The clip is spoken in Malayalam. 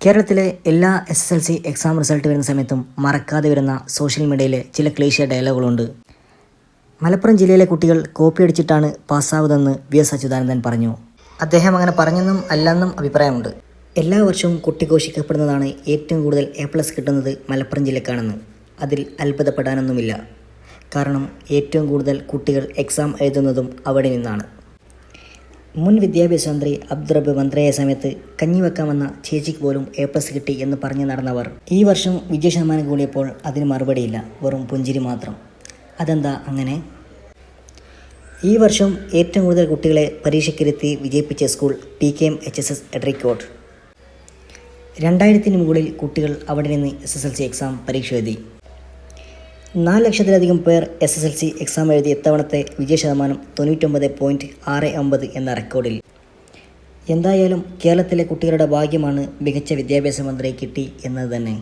കേരളത്തിലെ എല്ലാ S S L C exam result വരുന്ന സമയത്തും മറക്കാതെ വരുന്ന സോഷ്യൽ മീഡിയയിലെ ചില ക്ലീശ ഡയലോഗുകളുണ്ട് മലപ്പുറം ജില്ലയിലെ കുട്ടികൾ കോപ്പി അടിച്ചിട്ടാണ് പാസ്സാവതെന്ന് വി എസ് അച്യുതാനന്ദൻ പറഞ്ഞു. അദ്ദേഹം അങ്ങനെ പറഞ്ഞെന്നും അല്ലെന്നും അഭിപ്രായമുണ്ട്. എല്ലാ വർഷവും കുട്ടിഘോഷിക്കപ്പെടുന്നതാണ് ഏറ്റവും കൂടുതൽ എ പ്ലസ് കിട്ടുന്നത് മലപ്പുറം ജില്ലക്കാണെന്ന്. അതിൽ അത്ഭുതപ്പെടാനൊന്നുമില്ല. കാരണം ഏറ്റവും കൂടുതൽ കുട്ടികൾ എക്സാം എഴുതുന്നതും അവിടെ നിന്നാണ്. മുൻ വിദ്യാഭ്യാസ മന്ത്രി അബ്ദുറബ് മന്ത്രിയായ സമയത്ത് കഞ്ഞി വെക്കാമെന്ന ചേച്ചിക്ക് പോലും എ പ്ലസ് കിട്ടി എന്ന് പറഞ്ഞു നടന്നവർ. ഈ വർഷം വിജയ ശതമാനം കൂടിയപ്പോൾ അതിന് മറുപടിയില്ല. വെറും പുഞ്ചിരി മാത്രം. അതെന്താ അങ്ങനെ? ഈ വർഷം ഏറ്റവും കൂടുതൽ കുട്ടികളെ പരീക്ഷയ്ക്കിരുത്തി വിജയിപ്പിച്ച school P K M H S S Edarikode രണ്ടായിരത്തിന് മുകളിൽ കുട്ടികൾ അവിടെ നിന്ന് S S L C exam പരീക്ഷ എഴുതി. നാല് ലക്ഷത്തിലധികം പേർ S S L C exam എഴുതി ഇത്തവണത്തെ വിജയ ശതമാനം തൊണ്ണൂറ്റൊമ്പത് പോയിന്റ് ആറ് ഒമ്പത് എന്ന റെക്കോർഡിൽ എന്തായാലും കേരളത്തിലെ കുട്ടികളുടെ ഭാഗ്യമാണ് മികച്ച വിദ്യാഭ്യാസ മന്ത്രി കിട്ടി എന്നത് തന്നെ.